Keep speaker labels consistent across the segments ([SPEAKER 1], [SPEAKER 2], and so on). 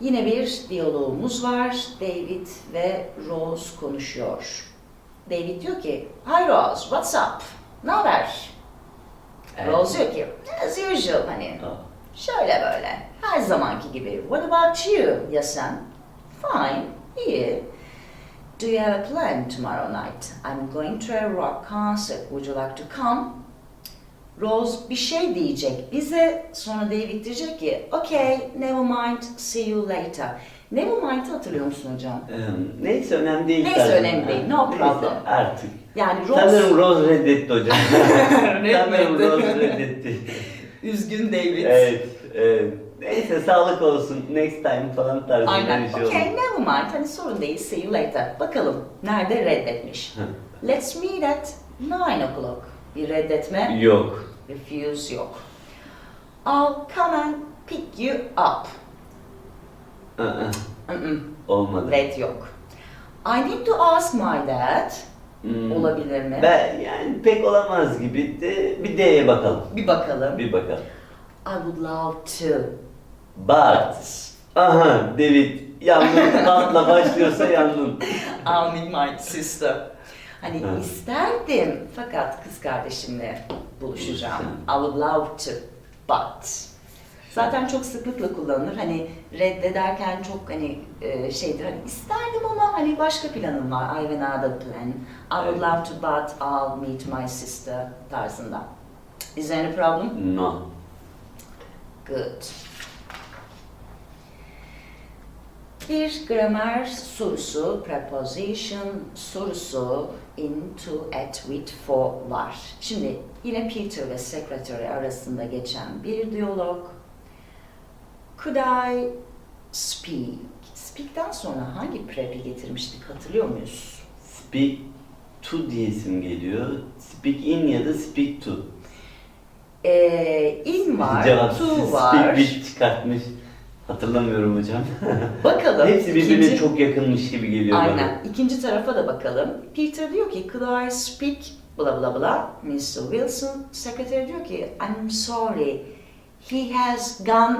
[SPEAKER 1] Yine bir diyalogumuz var. David ve Rose konuşuyor. David diyor ki, Hi Rose, what's up? Ne haber?
[SPEAKER 2] Evet.
[SPEAKER 1] Rose diyor ki, as usual hani.
[SPEAKER 2] Aa,
[SPEAKER 1] Şöyle böyle, her zamanki gibi. What about you? Ya sen? Fine, iyi. Do you have a plan tomorrow night? I'm going to a rock concert. Would you like to come? Rose bir şey diyecek bize, sonra David diyecek ki, okay, never mind, see you later. Never mind'ı hatırlıyor musun hocam?
[SPEAKER 2] Ee, neyse önemli değil.
[SPEAKER 1] Neyse,
[SPEAKER 2] zaten.
[SPEAKER 1] önemli değil, no
[SPEAKER 2] Neyse,
[SPEAKER 1] problem.
[SPEAKER 2] artık.
[SPEAKER 1] Yani Rose,
[SPEAKER 2] Sanırım Rose reddetti hocam. Sanırım
[SPEAKER 1] Reddetti.
[SPEAKER 2] Rose reddetti.
[SPEAKER 1] üzgün David.
[SPEAKER 2] evet, evet. Neyse sağlık olsun. Next time falan tarzında
[SPEAKER 1] Aynen.
[SPEAKER 2] bir şey
[SPEAKER 1] Okay,
[SPEAKER 2] olur.
[SPEAKER 1] never mind. Hani sorun değil. See you later. Bakalım nerede reddetmiş.
[SPEAKER 2] Hı.
[SPEAKER 1] Let's meet at 9 o'clock. Bir reddetme.
[SPEAKER 2] Yok.
[SPEAKER 1] Refuse yok. I'll come and pick you up.
[SPEAKER 2] Aa,
[SPEAKER 1] Mm-mm,
[SPEAKER 2] olmadı.
[SPEAKER 1] Red yok. I need to ask my dad.
[SPEAKER 2] Hmm.
[SPEAKER 1] Olabilir mi?
[SPEAKER 2] Ben yani pek olamaz gibi de bir D'ye bakalım.
[SPEAKER 1] Bir bakalım.
[SPEAKER 2] Bir bakalım.
[SPEAKER 1] I would love to.
[SPEAKER 2] But. Aha David yandın. Patla başlıyorsa yandın.
[SPEAKER 1] I'll meet my sister. Hani
[SPEAKER 2] Hı.
[SPEAKER 1] isterdim fakat kız kardeşimle buluşacağım. I would love to but. Zaten çok sıklıkla kullanılır. Hani reddederken çok hani e, şeydir hani isterdim ama hani başka planım var. I have another plan. I would
[SPEAKER 2] Evet.
[SPEAKER 1] love to but I'll meet my sister tarzında. Is there any problem?
[SPEAKER 2] No.
[SPEAKER 1] Good. Bir gramer sorusu, preposition sorusu into, at, with, for var. Şimdi yine Peter ve secretary arasında geçen bir diyalog. Could I speak? Speak'ten sonra hangi prep'i getirmiştik hatırlıyor muyuz?
[SPEAKER 2] Speak to diyesim geliyor. Speak in ya da speak to.
[SPEAKER 1] Ee, in var,
[SPEAKER 2] Cevap
[SPEAKER 1] to
[SPEAKER 2] speak
[SPEAKER 1] var.
[SPEAKER 2] with çıkartmış. Hatırlamıyorum hocam.
[SPEAKER 1] Bakalım.
[SPEAKER 2] Hepsi birbirine
[SPEAKER 1] ikinci-
[SPEAKER 2] çok yakınmış gibi geliyor bana.
[SPEAKER 1] Aynen. İkinci tarafa da bakalım. Peter diyor ki, could I speak bla bla bla. Mr. Wilson, sekreter diyor ki, I'm sorry, he has gone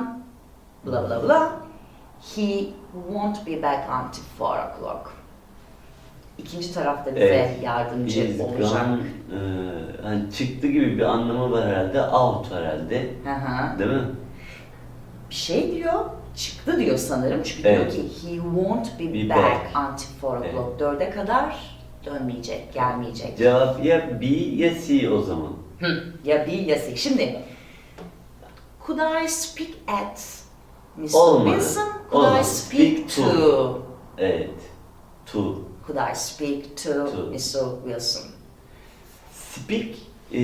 [SPEAKER 1] bla bla bla. He won't be back until 4 o'clock. İkinci tarafta bize
[SPEAKER 2] Evet.
[SPEAKER 1] yardımcı
[SPEAKER 2] Is
[SPEAKER 1] olacak.
[SPEAKER 2] gone, e, hani çıktı gibi bir anlamı var herhalde. Out herhalde.
[SPEAKER 1] Hı hı.
[SPEAKER 2] Değil mi?
[SPEAKER 1] Bir şey diyor, çıktı diyor sanırım. Çünkü diyor
[SPEAKER 2] Evet.
[SPEAKER 1] ki, he won't be,
[SPEAKER 2] Be
[SPEAKER 1] back,
[SPEAKER 2] back.
[SPEAKER 1] until 4 o'clock. Dörde kadar dönmeyecek, gelmeyecek.
[SPEAKER 2] Cevap ya B ya C o zaman.
[SPEAKER 1] Hı, ya bir ya C. Şimdi, could I speak at Mr.
[SPEAKER 2] Olmadı.
[SPEAKER 1] Wilson? Could I
[SPEAKER 2] Olmadı.
[SPEAKER 1] speak,
[SPEAKER 2] Speak
[SPEAKER 1] to.
[SPEAKER 2] to. Evet. To.
[SPEAKER 1] Could I speak to,
[SPEAKER 2] To.
[SPEAKER 1] Mr. Wilson?
[SPEAKER 2] Speak e,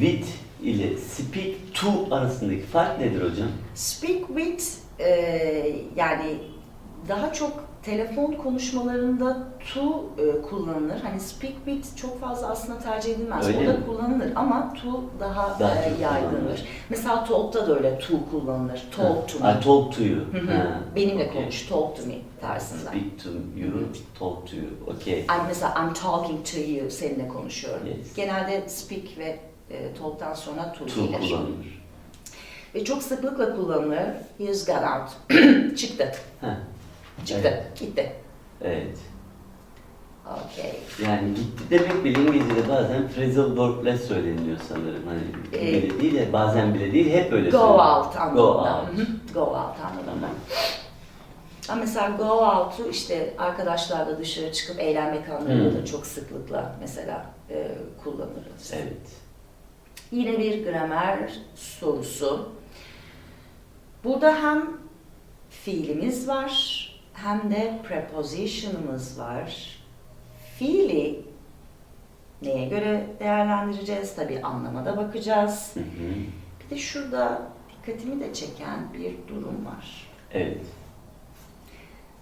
[SPEAKER 2] with ile speak to arasındaki fark nedir hocam?
[SPEAKER 1] Speak with, e, yani daha çok telefon konuşmalarında to e, kullanılır. Hani speak with çok fazla aslında tercih edilmez.
[SPEAKER 2] Öyle
[SPEAKER 1] o da
[SPEAKER 2] mi?
[SPEAKER 1] kullanılır ama to daha,
[SPEAKER 2] Daha
[SPEAKER 1] e, yaygındır. Mesela talk'ta da öyle to kullanılır. Talk to
[SPEAKER 2] Ha,
[SPEAKER 1] me.
[SPEAKER 2] I talk to you.
[SPEAKER 1] Hı hı.
[SPEAKER 2] Ha,
[SPEAKER 1] Benimle
[SPEAKER 2] okay.
[SPEAKER 1] konuş, talk to me tarzında.
[SPEAKER 2] Speak to you, talk to you. Okay.
[SPEAKER 1] I'm, mesela I'm talking to you, seninle konuşuyorum.
[SPEAKER 2] Yes.
[SPEAKER 1] Genelde speak ve e, talk'tan sonra to,
[SPEAKER 2] To
[SPEAKER 1] gelir.
[SPEAKER 2] kullanılır.
[SPEAKER 1] Ve çok sıklıkla kullanılır. He has gone out. Çıktı.
[SPEAKER 2] Ha,
[SPEAKER 1] Çıktı. Gitti.
[SPEAKER 2] evet.
[SPEAKER 1] Okay.
[SPEAKER 2] Yani gitti demek bile İngilizce'de bazen phrasal verb'le söyleniyor sanırım. Hani
[SPEAKER 1] Ee,
[SPEAKER 2] bile değil de bazen bile değil hep öyle
[SPEAKER 1] Go
[SPEAKER 2] söyleniyor.
[SPEAKER 1] out
[SPEAKER 2] Go
[SPEAKER 1] anlamında.
[SPEAKER 2] out.
[SPEAKER 1] Hı. Go out anlamında. Ama mesela go out'u işte arkadaşlarla dışarı çıkıp eğlenmek anlamında
[SPEAKER 2] Hı.
[SPEAKER 1] da çok sıklıkla mesela e, kullanırız.
[SPEAKER 2] Evet.
[SPEAKER 1] Yine bir gramer sorusu. Burada hem fiilimiz var hem de preposition'ımız var. Fiili neye göre değerlendireceğiz? Tabii anlamada bakacağız.
[SPEAKER 2] Hı hı.
[SPEAKER 1] Bir de şurada dikkatimi de çeken bir durum var.
[SPEAKER 2] Evet.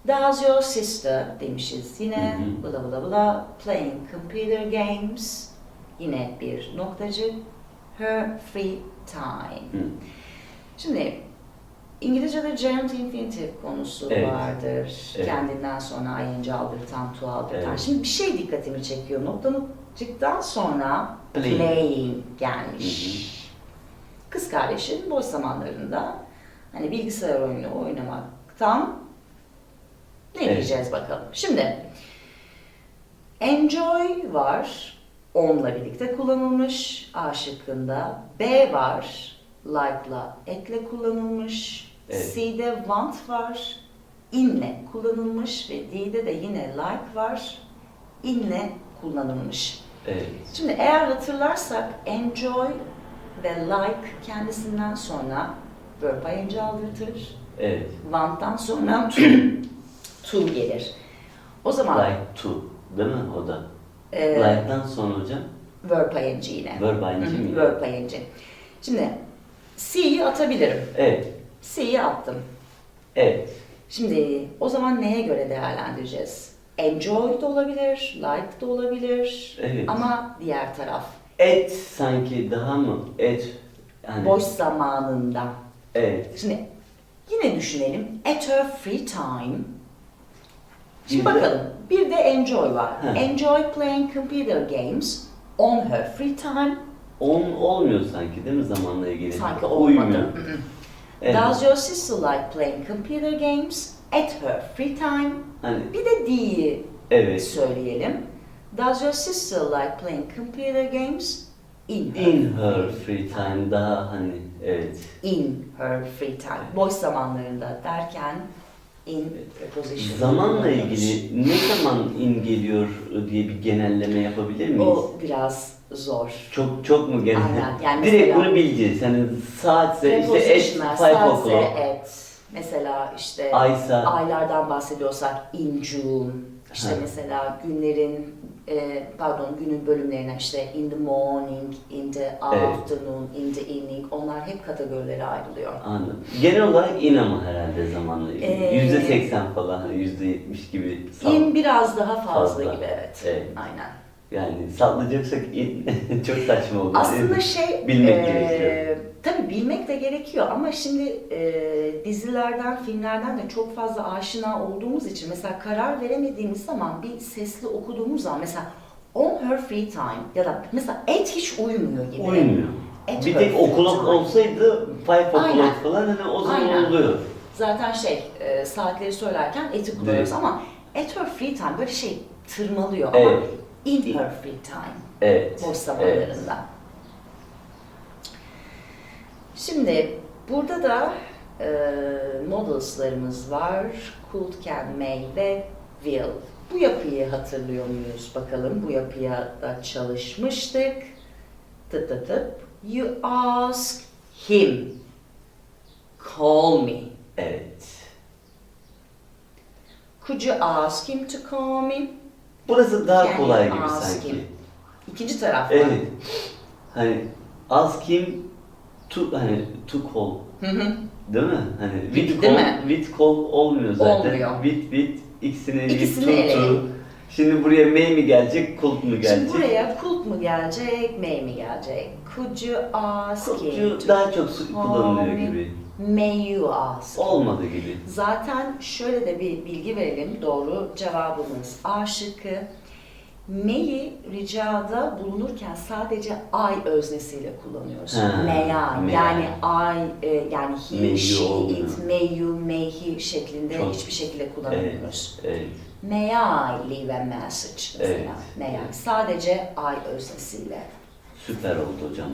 [SPEAKER 1] Does your sister demişiz. Yine
[SPEAKER 2] Hı hı.
[SPEAKER 1] bla bla bla playing computer games. Yine bir noktacı. Her free time.
[SPEAKER 2] Hı.
[SPEAKER 1] Şimdi İngilizce'de gerund infinitive konusu
[SPEAKER 2] Evet.
[SPEAKER 1] vardır.
[SPEAKER 2] Evet.
[SPEAKER 1] Kendinden sonra ing aldırtan, aldırtan.
[SPEAKER 2] Evet.
[SPEAKER 1] Şimdi bir şey dikkatimi çekiyor. Noktalıktan sonra
[SPEAKER 2] Playing.
[SPEAKER 1] playing gelmiş. Kız kardeşin boş zamanlarında hani bilgisayar oyunu oynamaktan Ne
[SPEAKER 2] Evet.
[SPEAKER 1] diyeceğiz bakalım. Şimdi enjoy var. Onunla birlikte kullanılmış A şıkkında. B var. Like'la etle kullanılmış.
[SPEAKER 2] Evet.
[SPEAKER 1] C'de want var. inle kullanılmış ve D'de de yine like var. inle kullanılmış.
[SPEAKER 2] Evet.
[SPEAKER 1] Şimdi eğer hatırlarsak enjoy ve like kendisinden sonra verb ing'ı aldırtır.
[SPEAKER 2] Evet.
[SPEAKER 1] Want'tan sonra to gelir. O zaman
[SPEAKER 2] Like to. Değil mi o da?
[SPEAKER 1] e,
[SPEAKER 2] Like'dan sonra hocam
[SPEAKER 1] verb ing yine.
[SPEAKER 2] verb ing mi?
[SPEAKER 1] Verb ing. Şimdi C'yi atabilirim.
[SPEAKER 2] Evet.
[SPEAKER 1] C'yi attım.
[SPEAKER 2] Evet.
[SPEAKER 1] Şimdi o zaman neye göre değerlendireceğiz? Enjoy da olabilir, like da olabilir
[SPEAKER 2] Evet.
[SPEAKER 1] ama diğer taraf
[SPEAKER 2] Et sanki daha mı? Et. Hani,
[SPEAKER 1] boş zamanında.
[SPEAKER 2] Evet.
[SPEAKER 1] Şimdi yine düşünelim. At her free time. Şimdi
[SPEAKER 2] Bir de-
[SPEAKER 1] bakalım. Bir de enjoy var.
[SPEAKER 2] He.
[SPEAKER 1] Enjoy playing computer games on her free time.
[SPEAKER 2] On olmuyor sanki değil mi zamanla ilgili?
[SPEAKER 1] Sanki olmadı.
[SPEAKER 2] Evet.
[SPEAKER 1] Does your sister like playing computer games at her free time?
[SPEAKER 2] Hani
[SPEAKER 1] Bir de D'yi
[SPEAKER 2] evet.
[SPEAKER 1] söyleyelim. Does your sister like playing computer games in her,
[SPEAKER 2] In her free time daha hani evet.
[SPEAKER 1] in her free time? Boş zamanlarında derken in preposition.
[SPEAKER 2] Zamanla ilgili ne zaman in geliyor diye bir genelleme yapabilir miyiz?
[SPEAKER 1] O biraz zor.
[SPEAKER 2] Çok çok mu genel?
[SPEAKER 1] Aynen, yani
[SPEAKER 2] Direkt bunu bileceğiz. Hani saatse işte at five o'clock.
[SPEAKER 1] at. Mesela işte
[SPEAKER 2] Aysa.
[SPEAKER 1] aylardan bahsediyorsak in June. İşte
[SPEAKER 2] Ha.
[SPEAKER 1] mesela günlerin e, pardon günün bölümlerine işte in the morning, in the afternoon, in the evening onlar hep kategorilere ayrılıyor.
[SPEAKER 2] Anladım. Genel olarak in ama herhalde zamanla.
[SPEAKER 1] Ee,
[SPEAKER 2] Yüzde seksen falan, hani yüzde yetmiş gibi. sal-
[SPEAKER 1] In biraz daha fazla,
[SPEAKER 2] Fazla.
[SPEAKER 1] gibi evet.
[SPEAKER 2] Evet.
[SPEAKER 1] Aynen.
[SPEAKER 2] Yani sallayacaksak in çok saçma olur.
[SPEAKER 1] Aslında şey
[SPEAKER 2] Bilmek
[SPEAKER 1] e,
[SPEAKER 2] gerekiyor.
[SPEAKER 1] Tabii bilmek de gerekiyor ama şimdi e, dizilerden, filmlerden de çok fazla aşina olduğumuz için mesela karar veremediğimiz zaman bir sesli okuduğumuz zaman mesela on her free time ya da mesela at hiç uymuyor gibi.
[SPEAKER 2] Uymuyor.
[SPEAKER 1] At
[SPEAKER 2] Bir
[SPEAKER 1] her
[SPEAKER 2] tek
[SPEAKER 1] free
[SPEAKER 2] okulak
[SPEAKER 1] time.
[SPEAKER 2] olsaydı five
[SPEAKER 1] Aynen.
[SPEAKER 2] o'clock falan hani o zaman
[SPEAKER 1] Aynen.
[SPEAKER 2] oluyor.
[SPEAKER 1] Zaten şey e, saatleri söylerken at'i kullanıyoruz
[SPEAKER 2] Evet.
[SPEAKER 1] ama at her free time böyle şey tırmalıyor ama
[SPEAKER 2] Evet.
[SPEAKER 1] in her free time.
[SPEAKER 2] Evet.
[SPEAKER 1] boş zamanlarında. Şimdi burada da e, modelslarımız var. Could, can, may ve will. Bu yapıyı hatırlıyor muyuz bakalım? Bu yapıya da çalışmıştık. Tıp tıp tıp. You ask him. Call me.
[SPEAKER 2] Evet.
[SPEAKER 1] Could you ask him to call me?
[SPEAKER 2] Burası daha
[SPEAKER 1] Can you
[SPEAKER 2] kolay gibi
[SPEAKER 1] ask
[SPEAKER 2] sanki.
[SPEAKER 1] him? İkinci taraf.
[SPEAKER 2] Evet. Hani ask him to hani to call.
[SPEAKER 1] Hı hı.
[SPEAKER 2] Değil mi? Hani with
[SPEAKER 1] Değil
[SPEAKER 2] call,
[SPEAKER 1] mi?
[SPEAKER 2] with call olmuyor zaten.
[SPEAKER 1] Olmuyor.
[SPEAKER 2] With with ikisini,
[SPEAKER 1] İkisini
[SPEAKER 2] to to.
[SPEAKER 1] eleyelim.
[SPEAKER 2] Şimdi buraya may mi gelecek, could mu gelecek?
[SPEAKER 1] Şimdi buraya could mu gelecek, may mi gelecek? Could you ask him
[SPEAKER 2] Could
[SPEAKER 1] to
[SPEAKER 2] daha çok su- kullanılıyor gibi.
[SPEAKER 1] May you ask?
[SPEAKER 2] Olmadı gibi.
[SPEAKER 1] Zaten şöyle de bir bilgi verelim. Doğru cevabımız A şıkkı. May'i ricada bulunurken sadece I öznesiyle kullanıyoruz.
[SPEAKER 2] Ha,
[SPEAKER 1] may Yani.
[SPEAKER 2] I,
[SPEAKER 1] e, yani he,
[SPEAKER 2] May you
[SPEAKER 1] she,
[SPEAKER 2] olmuyor.
[SPEAKER 1] it, may he şeklinde
[SPEAKER 2] Çok-
[SPEAKER 1] hiçbir şekilde
[SPEAKER 2] Evet,
[SPEAKER 1] kullanamıyoruz.
[SPEAKER 2] evet.
[SPEAKER 1] May I leave a message mesela.
[SPEAKER 2] Evet,
[SPEAKER 1] May I.
[SPEAKER 2] evet.
[SPEAKER 1] Sadece I öznesiyle.
[SPEAKER 2] Süper oldu hocam.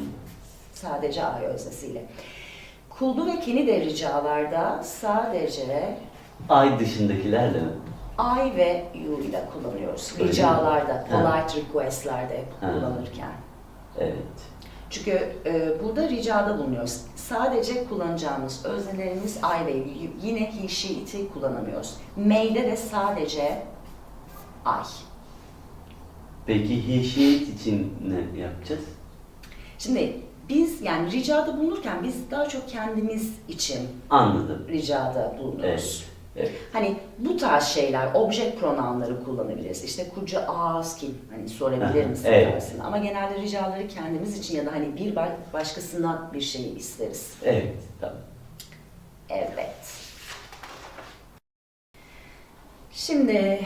[SPEAKER 1] Sadece I öznesiyle. Kuldu ve keni de ricalarda sadece
[SPEAKER 2] Ay dışındakilerle mi?
[SPEAKER 1] I ve you ile kullanıyoruz.
[SPEAKER 2] Öyle mi?
[SPEAKER 1] Ricalarda,
[SPEAKER 2] Ha.
[SPEAKER 1] polite requestlerde kullanırken.
[SPEAKER 2] Evet.
[SPEAKER 1] Çünkü e, burada ricada bulunuyoruz. Sadece kullanacağımız öznelerimiz I ve you. Yine he, she, it'i kullanamıyoruz. May'de de sadece I.
[SPEAKER 2] Peki he, she, it için ne yapacağız?
[SPEAKER 1] Şimdi biz yani ricada bulunurken biz daha çok kendimiz için
[SPEAKER 2] Anladım.
[SPEAKER 1] ricada bulunuyoruz.
[SPEAKER 2] Evet.
[SPEAKER 1] Hani bu tarz şeyler, object pronounları kullanabiliriz. İşte you ask him, hani sorabilir misin
[SPEAKER 2] evet.
[SPEAKER 1] tarzında. Ama genelde ricaları kendimiz için ya da hani bir ba- başkasından bir şeyi isteriz.
[SPEAKER 2] Evet. Tamam.
[SPEAKER 1] Evet. Şimdi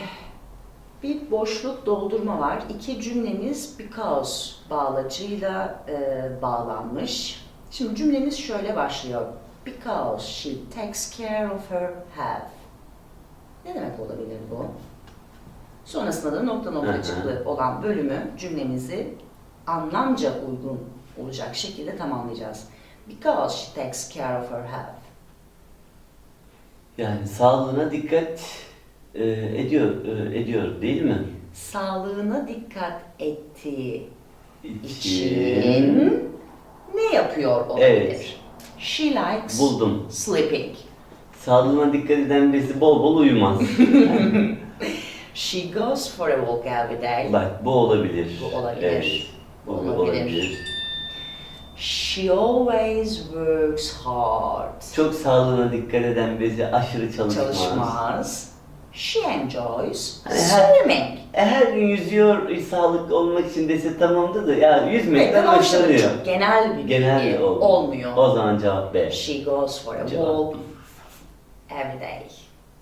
[SPEAKER 1] bir boşluk doldurma var. İki cümlemiz because bağlacıyla e, bağlanmış. Şimdi cümlemiz şöyle başlıyor. Because she takes care of her health. Ne demek olabilir bu? Sonrasında da nokta nokta
[SPEAKER 2] hı.
[SPEAKER 1] açıklı olan bölümü cümlemizi anlamca uygun olacak şekilde tamamlayacağız. Because she takes care of her health.
[SPEAKER 2] Yani sağlığına dikkat e, ediyor e, ediyor değil mi?
[SPEAKER 1] Sağlığına dikkat ettiği için ne yapıyor olabilir?
[SPEAKER 2] Evet.
[SPEAKER 1] She likes
[SPEAKER 2] Buldum.
[SPEAKER 1] sleeping.
[SPEAKER 2] Sağlığına dikkat eden birisi bol bol uyumaz.
[SPEAKER 1] She goes for a walk every day.
[SPEAKER 2] Bak bu olabilir.
[SPEAKER 1] Bu olabilir.
[SPEAKER 2] Evet. Bu
[SPEAKER 1] Olabilir.
[SPEAKER 2] olabilir.
[SPEAKER 1] She always works hard.
[SPEAKER 2] Çok sağlığına dikkat eden birisi aşırı çalışmaz.
[SPEAKER 1] Çalışmaz. She enjoys
[SPEAKER 2] Hani her-
[SPEAKER 1] swimming.
[SPEAKER 2] E, her gün yüzüyor e, sağlıklı olmak için dese tamamdır da ya yüzmekten
[SPEAKER 1] Evet, hoşlanıyor.
[SPEAKER 2] hoşlanıyor.
[SPEAKER 1] Çok genel bir bilgi
[SPEAKER 2] Genel ol-
[SPEAKER 1] olmuyor.
[SPEAKER 2] O zaman cevap B.
[SPEAKER 1] She goes for a
[SPEAKER 2] Cevap.
[SPEAKER 1] walk every day.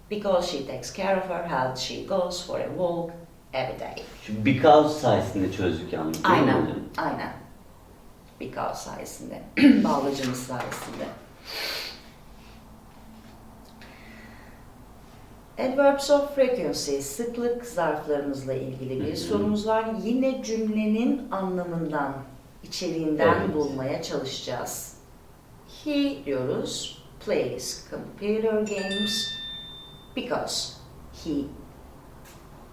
[SPEAKER 1] Because she takes care of her health, she goes for a walk every day.
[SPEAKER 2] Şu because sayesinde çözdük yalnız değil mi
[SPEAKER 1] Aynen,
[SPEAKER 2] hocam?
[SPEAKER 1] aynen. Because sayesinde, bağlacımız sayesinde. Adverbs of frequency, sıklık zarflarımızla ilgili bir sorumuz var. Yine cümlenin anlamından, içeriğinden
[SPEAKER 2] Evet.
[SPEAKER 1] bulmaya çalışacağız. He diyoruz, plays computer games because he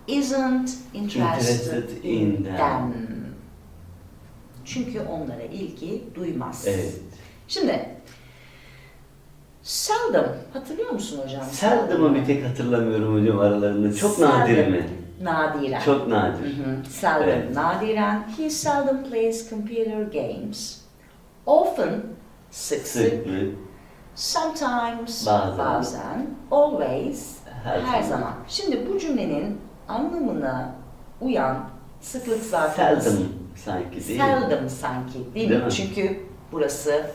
[SPEAKER 1] isn't interested,
[SPEAKER 2] Interested
[SPEAKER 1] in them.
[SPEAKER 2] them.
[SPEAKER 1] Çünkü onlara ilgi duymaz.
[SPEAKER 2] Evet.
[SPEAKER 1] Şimdi seldom hatırlıyor musun hocam?
[SPEAKER 2] Seldom'u bir tek hatırlamıyorum hocam aralarında. Çok
[SPEAKER 1] Seldom.
[SPEAKER 2] nadir mi?
[SPEAKER 1] Nadiren.
[SPEAKER 2] Çok
[SPEAKER 1] Hı
[SPEAKER 2] nadir.
[SPEAKER 1] hı. Seldom,
[SPEAKER 2] Evet.
[SPEAKER 1] nadiren. He seldom plays computer games. Often, sık sık.
[SPEAKER 2] Sıklık.
[SPEAKER 1] Sometimes,
[SPEAKER 2] Bazen.
[SPEAKER 1] bazen. Always,
[SPEAKER 2] Her
[SPEAKER 1] her,
[SPEAKER 2] zaman.
[SPEAKER 1] zaman. Şimdi bu cümlenin anlamına uyan sıklık zarfımız
[SPEAKER 2] Seldom sanki değil mi?
[SPEAKER 1] seldom sanki değil,
[SPEAKER 2] Değil
[SPEAKER 1] mi?
[SPEAKER 2] mi?
[SPEAKER 1] Çünkü burası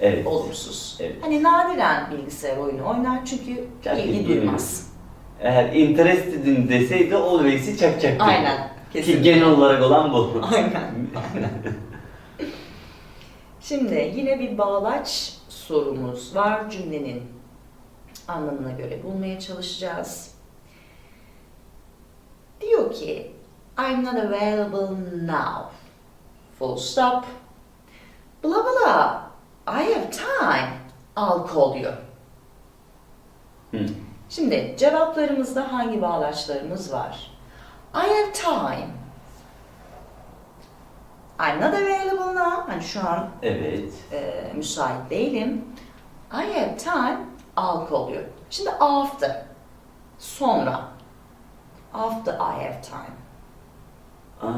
[SPEAKER 2] Evet.
[SPEAKER 1] olumsuz.
[SPEAKER 2] Evet.
[SPEAKER 1] Hani nadiren bilgisayar oyunu oynar çünkü
[SPEAKER 2] Çok
[SPEAKER 1] ilgi duymaz.
[SPEAKER 2] Eğer interested'in deseydi always'i çakacaktı.
[SPEAKER 1] Aynen.
[SPEAKER 2] Ki
[SPEAKER 1] Kesinlikle.
[SPEAKER 2] genel olarak olan bu.
[SPEAKER 1] Aynen. Aynen. Şimdi yine bir bağlaç sorumuz var. Cümlenin anlamına göre bulmaya çalışacağız. Diyor ki I'm not available now. Full stop. Bla bla. I have time. I'll call you.
[SPEAKER 2] Hı.
[SPEAKER 1] Şimdi cevaplarımızda hangi bağlaçlarımız var? I have time. I'm not available now. Hani şu an
[SPEAKER 2] Evet.
[SPEAKER 1] e, müsait değilim. I have time. I'll you. Şimdi after. Sonra. After I have time.
[SPEAKER 2] Hmm.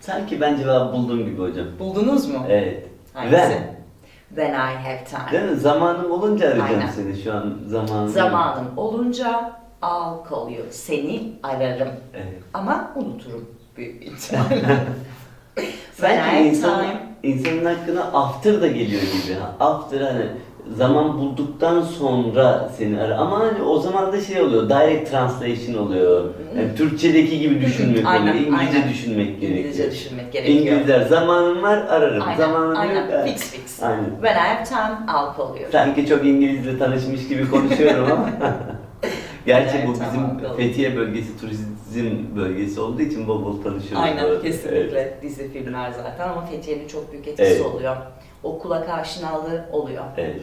[SPEAKER 2] Sanki ben cevabı buldum gibi hocam.
[SPEAKER 1] Buldunuz mu?
[SPEAKER 2] Evet.
[SPEAKER 1] Hangisi?
[SPEAKER 2] When.
[SPEAKER 1] When I have time.
[SPEAKER 2] Değil mi? Zamanım olunca arayacağım
[SPEAKER 1] Aynen.
[SPEAKER 2] seni şu an zamanım.
[SPEAKER 1] Zamanım olunca I'll call you. Seni ararım.
[SPEAKER 2] Evet.
[SPEAKER 1] Ama unuturum büyük bir ihtimalle. When I
[SPEAKER 2] Sanki
[SPEAKER 1] have
[SPEAKER 2] insan,
[SPEAKER 1] time.
[SPEAKER 2] insanın hakkına after da geliyor gibi. After hani zaman bulduktan sonra seni ara. Ama hani o zaman da şey oluyor, direct translation oluyor. Yani Türkçedeki gibi düşünmek
[SPEAKER 1] Aynen,
[SPEAKER 2] oluyor. İngilizce
[SPEAKER 1] aynen.
[SPEAKER 2] düşünmek gerekiyor.
[SPEAKER 1] İngilizce düşünmek gerekiyor.
[SPEAKER 2] İngilizler zamanım var ararım.
[SPEAKER 1] Aynen,
[SPEAKER 2] Zamanım
[SPEAKER 1] aynen.
[SPEAKER 2] yok. ha.
[SPEAKER 1] Fix fix.
[SPEAKER 2] Aynen.
[SPEAKER 1] When I have time, I'll call you.
[SPEAKER 2] Sanki çok İngilizle tanışmış gibi konuşuyorum ama. Gerçi bu bizim. Fethiye bölgesi turizm bölgesi olduğu için bol bol tanışıyoruz.
[SPEAKER 1] Aynen,
[SPEAKER 2] arada.
[SPEAKER 1] kesinlikle.
[SPEAKER 2] Evet.
[SPEAKER 1] Dizi, filmler zaten ama Fethiye'nin çok büyük etkisi
[SPEAKER 2] Evet.
[SPEAKER 1] oluyor. O kulak aşinalığı oluyor.
[SPEAKER 2] evet.